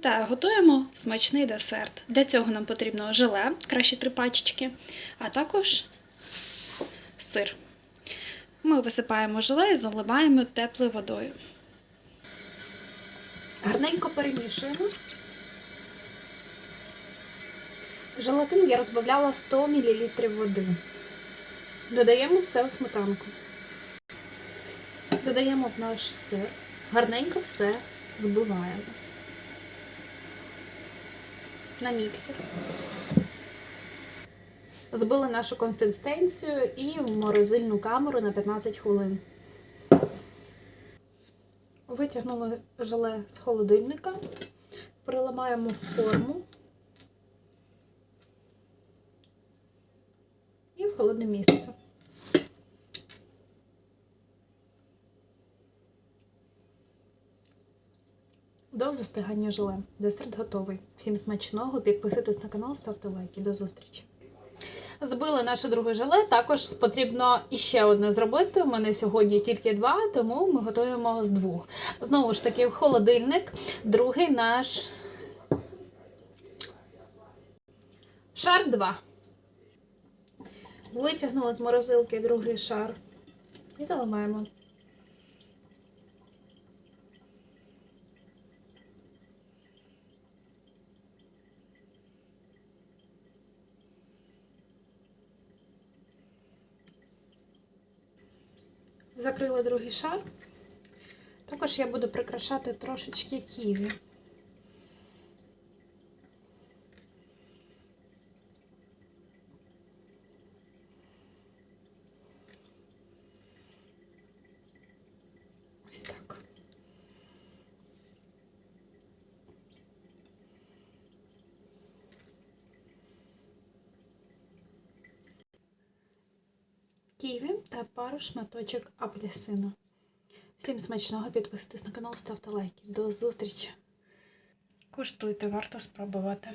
Та готуємо смачний десерт. Для цього нам потрібно желе, краще три пачечки, а також сир. Ми висипаємо желе і заливаємо теплою водою. Гарненько перемішуємо. Желатин я розбавляла 100 мл води. Додаємо все у сметанку. Додаємо в наш сир. Гарненько все збиваємо. На міксер. Збили нашу консистенцію і в морозильну камеру на 15 хвилин. Витягнули желе з холодильника, переламаємо форму і в холодне місце. До застигання желе. Десерт готовий. Всім смачного, підписуйтесь на канал, ставте лайки. До зустрічі. Збили наше друге желе. Також потрібно іще одне зробити. У мене сьогодні тільки два, тому ми готуємо з двох. Знову ж таки, холодильник. Другий наш шар 2. Витягнули з морозилки другий шар і заливаємо. Закрила другий шар. Також я буду прикрашати трошечки ківі. Ківі та пару шматочок апельсину. Всім смачного, підписуйтесь на канал, ставте лайки. До зустрічі! Куштуйте, варто спробувати.